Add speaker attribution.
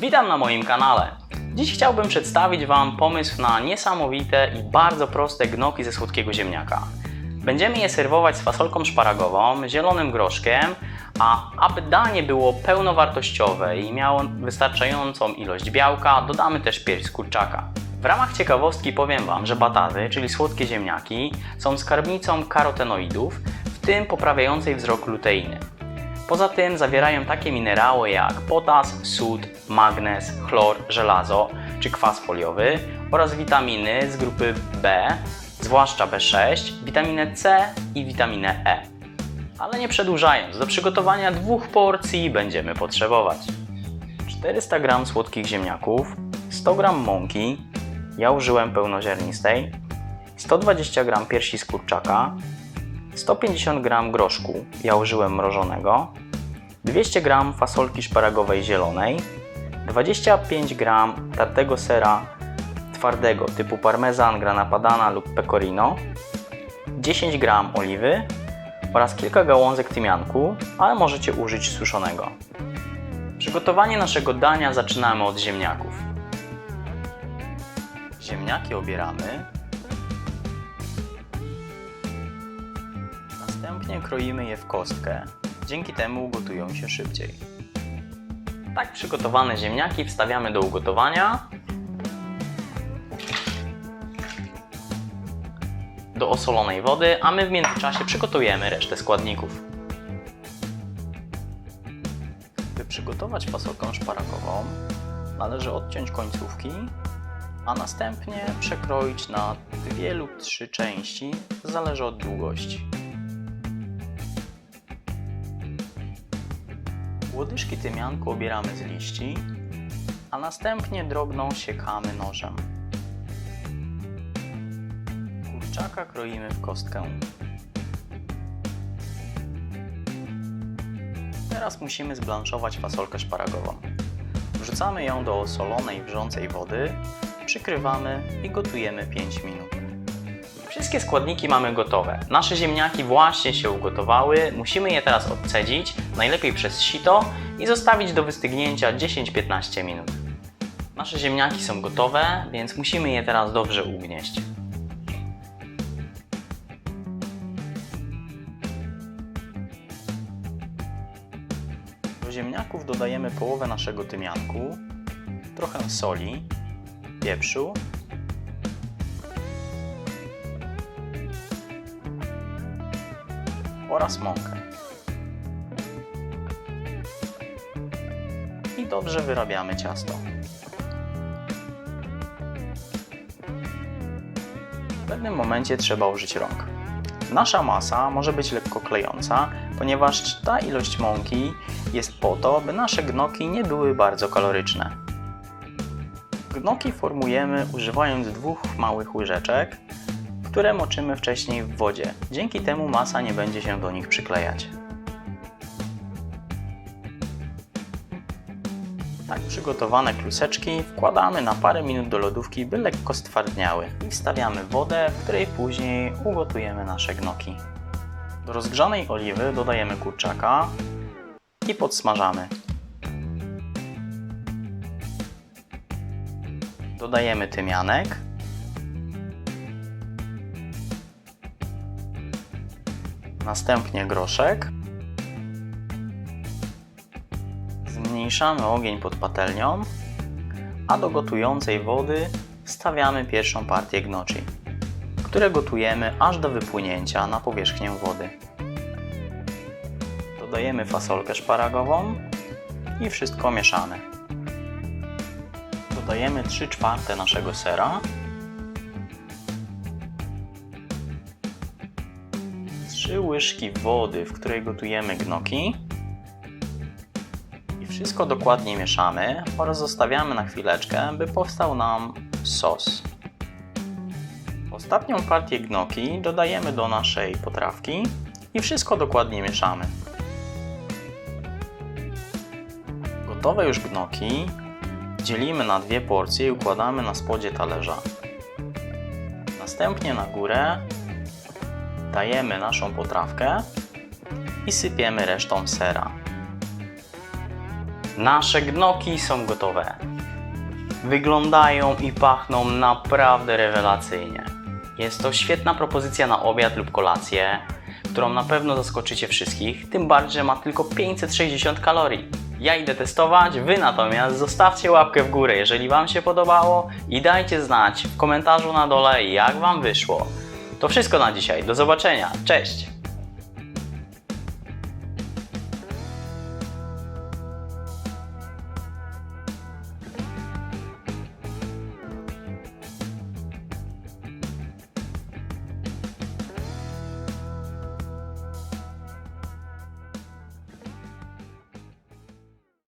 Speaker 1: Witam na moim kanale. Dziś chciałbym przedstawić Wam pomysł na niesamowite i bardzo proste gnoki ze słodkiego ziemniaka. Będziemy je serwować z fasolką szparagową, zielonym groszkiem, a aby danie było pełnowartościowe i miało wystarczającą ilość białka, dodamy też pierś z kurczaka. W ramach ciekawostki powiem Wam, że bataty, czyli słodkie ziemniaki, są skarbnicą karotenoidów, w tym poprawiającej wzrok luteiny. Poza tym zawierają takie minerały jak potas, sód, magnez, chlor, żelazo czy kwas foliowy oraz witaminy z grupy B, zwłaszcza B6, witaminę C i witaminę E. Ale nie przedłużając, do przygotowania dwóch porcji będziemy potrzebować 400 g słodkich ziemniaków, 100 g mąki, ja użyłem pełnoziarnistej, 120 g piersi z kurczaka, 150 g groszku, ja użyłem mrożonego, 200 g fasolki szparagowej zielonej, 25 g tartego sera twardego typu parmezan, grana padana lub pecorino, 10 g oliwy oraz kilka gałązek tymianku, ale możecie użyć suszonego. Przygotowanie naszego dania zaczynamy od ziemniaków. Ziemniaki obieramy. Kroimy je w kostkę. Dzięki temu ugotują się szybciej. Tak przygotowane ziemniaki wstawiamy do ugotowania. Do osolonej wody, a my w międzyczasie przygotujemy resztę składników. By przygotować fasolkę szparagową, należy odciąć końcówki, a następnie przekroić na dwie lub trzy części, zależy od długości. Łodyżki tymianku obieramy z liści, a następnie drobną siekamy nożem. Kurczaka kroimy w kostkę. Teraz musimy zblanszować fasolkę szparagową. Wrzucamy ją do osolonej, wrzącej wody, przykrywamy i gotujemy 5 minut. Wszystkie składniki mamy gotowe. Nasze ziemniaki właśnie się ugotowały. Musimy je teraz odcedzić, najlepiej przez sito i zostawić do wystygnięcia 10-15 minut. Nasze ziemniaki są gotowe, więc musimy je teraz dobrze ugnieść. Do ziemniaków dodajemy połowę naszego tymianku, trochę soli, pieprzu oraz mąkę. I dobrze wyrabiamy ciasto. W pewnym momencie trzeba użyć rąk. Nasza masa może być lekko klejąca, ponieważ ta ilość mąki jest po to, by nasze gnoki nie były bardzo kaloryczne. Gnoki formujemy używając dwóch małych łyżeczek, które moczymy wcześniej w wodzie. Dzięki temu masa nie będzie się do nich przyklejać. Tak przygotowane kluseczki wkładamy na parę minut do lodówki, by lekko stwardniały i wstawiamy wodę, w której później ugotujemy nasze gnoki. Do rozgrzanej oliwy dodajemy kurczaka i podsmażamy. Dodajemy tymianek Następnie groszek. Zmniejszamy ogień pod patelnią, a do gotującej wody wstawiamy pierwszą partię gnoczy, które gotujemy aż do wypłynięcia na powierzchnię wody. Dodajemy fasolkę szparagową i wszystko mieszamy. Dodajemy 3 czwarte naszego sera 3 łyżki wody, w której gotujemy gnoki. I wszystko dokładnie mieszamy oraz zostawiamy na chwileczkę, by powstał nam sos. Ostatnią partię gnoki dodajemy do naszej potrawki i wszystko dokładnie mieszamy. Gotowe już gnoki dzielimy na dwie porcje i układamy na spodzie talerza. Następnie na górę dajemy naszą potrawkę i sypiemy resztą sera. Nasze gnoki są gotowe. Wyglądają i pachną naprawdę rewelacyjnie. Jest to świetna propozycja na obiad lub kolację, którą na pewno zaskoczycie wszystkich, tym bardziej, że ma tylko 560 kalorii. Ja idę testować, wy natomiast zostawcie łapkę w górę, jeżeli Wam się podobało i dajcie znać w komentarzu na dole, jak Wam wyszło. To wszystko na dzisiaj, do zobaczenia, cześć!